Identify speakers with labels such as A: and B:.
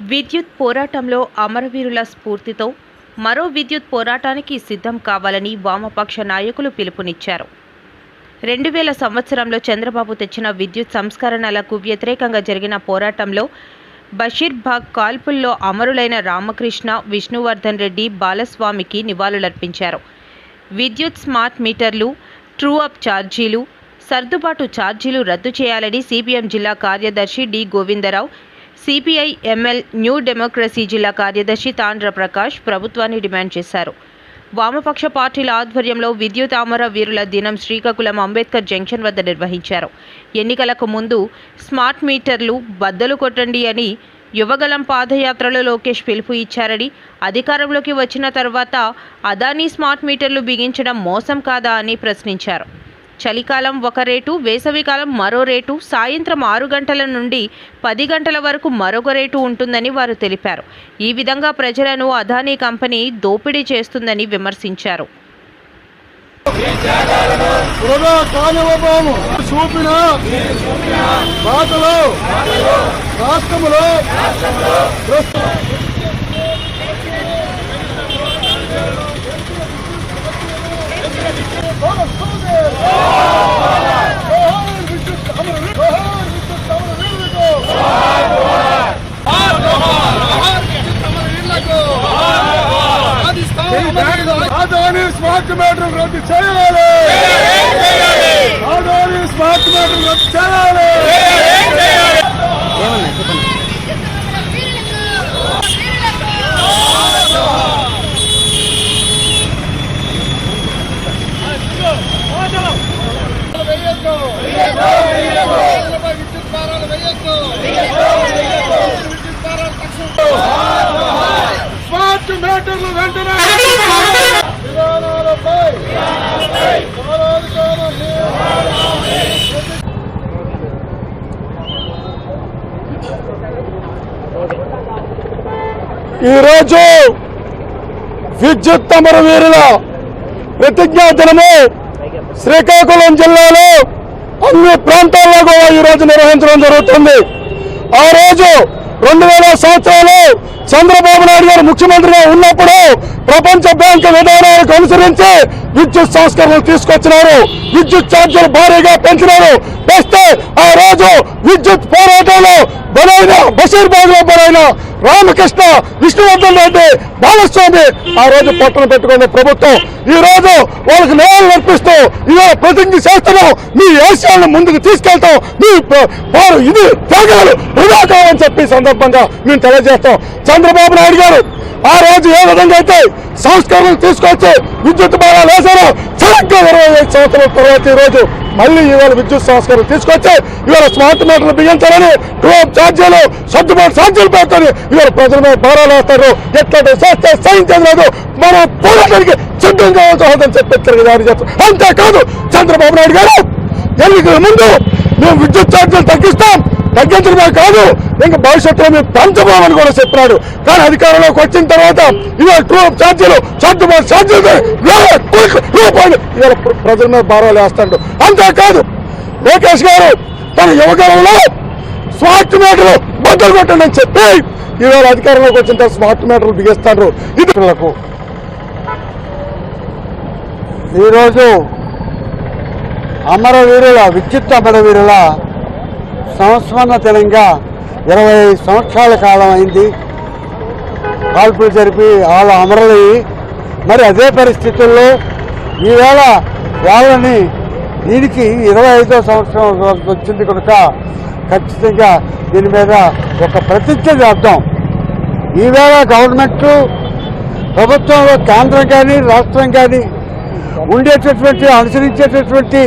A: విద్యుత్ పోరాటంలో అమరవీరుల స్ఫూర్తితో మరో విద్యుత్ పోరాటానికి సిద్ధం కావాలని వామపక్ష నాయకులు పిలుపునిచ్చారు. రెండు వేల సంవత్సరంలో చంద్రబాబు తెచ్చిన విద్యుత్ సంస్కరణలకు వ్యతిరేకంగా జరిగిన పోరాటంలో బషీర్బాగ్ కాల్పుల్లో అమరులైన రామకృష్ణ విష్ణువర్ధన్ రెడ్డి బాలస్వామికి నివాళులర్పించారు. విద్యుత్ స్మార్ట్ మీటర్లు ట్రూ అప్ ఛార్జీలు సర్దుబాటు ఛార్జీలు రద్దు చేయాలని సిపిఎం జిల్లా కార్యదర్శి D. Govindarao CPI ML new democracy జిల్లా కార్యదర్శి తాండ్ర ప్రకాష్ ప్రభుత్వాన్ని డిమాండ్ చేశారు. వామపక్ష పార్టీల ఆధ్వర్యంలో విద్యుత్ అమర వీరుల దినం శ్రీకాకుళం అంబేద్కర్ జంక్షన్ వద్ద నిర్వహించారు. ఎన్నికలకు ముందు స్మార్ట్ మీటర్లు బద్దలు కొట్టండి అని యువగలం పాదయాత్రలో లోకేష్ పిలుపు ఇచ్చారని అధికారంలోకి వచ్చిన తర్వాత అదానీ స్మార్ట్ మీటర్లు బిగించడం మోసం కాదా అని ప్రశ్నించారు. చలికాలం ఒక రేటు వేసవికాలం మరో రేటు సాయంత్రం ఆరు గంటల నుండి పది గంటల వరకు మరొక రేటు ఉంటుందని వారు తెలిపారు. ఈ విధంగా ప్రజలను అదానీ కంపెనీ దోపిడీ చేస్తుందని విమర్శించారు.
B: చూపిన బాటలో రాష్ట్రములో స్మార్ట్ వెంటనే విధానాలపై ఈరోజు విద్యుత్ అమరవీరుల ప్రతిజ్ఞా దినము శ్రీకాకుళం జిల్లాలో అన్ని ప్రాంతాల్లో కూడా ఈ రోజు నిర్వహించడం జరుగుతుంది. ఆ రోజు రెండు వేల సంవత్సరాలు చంద్రబాబు నాయుడు గారు ముఖ్యమంత్రిగా ఉన్నప్పుడు ప్రపంచ బ్యాంకు విధానాలకు అనుసరించి విద్యుత్ సంస్కరణలు తీసుకొచ్చినారు. విద్యుత్ ఛార్జీలు భారీగా పెంచినారు. పెస్తే ఆ రోజు విద్యుత్ పోరాటంలో బలైన బషీర్బాగ్లో బలైన రామకృష్ణ విష్ణువర్ధన్ రెడ్డి బాలస్వామి ఆ రోజు పట్టణ పెట్టుకున్న ప్రభుత్వం. ఈ రోజు వాళ్ళకి న్యాయం నడిపిస్తూ ఇవాళ ప్రతిజ్ఞ చేస్తున్నాం. మీ ఆశయాలను ముందుకు తీసుకెళ్తాం. మీ వారు ఇది త్యాగాలు వృధా కావని చెప్పి సందర్భంగా మేము తెలియజేస్తాం. చంద్రబాబు నాయుడు గారు ఆ రోజు ఏ విధంగా అయితే సంస్కరణలు తీసుకొచ్చి విద్యుత్ బాగా వేశారో సరిగ్గా ఇరవై ఐదు సంవత్సరాల తర్వాత ఈరోజు రోజు మళ్ళీ ఇవాళ విద్యుత్ సంస్కరణ తీసుకొచ్చి ఇవాళ స్మార్ట్ మీటర్లు బిగించాలని డ్రోప్ ఛార్జీలు సర్దుబాటు ఛార్జీలు పెడతారు. ఇవాళ ప్రజల మీద భారాలు వేస్తారు. ఎట్లాంటి చేస్తే సహించేది లేదు. మనం పోరాటానికి సిద్ధంగా ఉంచాలని చెప్పి హెచ్చరిక చేస్తాం అంతేకాదు చంద్రబాబు నాయుడు గారు ఎన్నికల ముందు మేము విద్యుత్ ఛార్జీలు తగ్గిస్తాం. తగ్గించడమే కాదు ఇంకా భవిష్యత్తులో మేము పంచబోమని కూడా చెప్పినాడు. కానీ అధికారంలోకి వచ్చిన తర్వాత ఇవాళ ట్రూ ఛార్జీలు సర్దుబాటు ఛార్జీలు ఇవాళ ప్రజల మీద భారాలు వేస్తాడు. అంతేకాదు లోకేష్ గారు తన యువకాలంలో స్మార్ట్ మీటర్లు బద్దలు కొట్టండి అని చెప్పి ఈవేళ అధికారంలోకి వచ్చిన తర్వాత స్మార్ట్ మీటర్లు బిగిస్తాడు. ఇతరులకు ఈరోజు అమరవీరుల విద్యుత్ అమరవీరుల సంస్మరణ దినంగా ఇరవై సంవత్సరాల కాలం అయింది. కాల్పులు జరిపి వాళ్ళ అమరులయ్యి. మరి అదే పరిస్థితుల్లో ఈవేళ వాళ్ళని దీనికి ఇరవై ఐదో సంవత్సరం వచ్చింది కనుక ఖచ్చితంగా దీని మీద ఒక ప్రతిజ్ఞ చేద్దాం. ఈవేళ గవర్నమెంట్ ప్రభుత్వంలో కేంద్రం కానీ రాష్ట్రం కానీ ఉండేటటువంటి అనుసరించేటటువంటి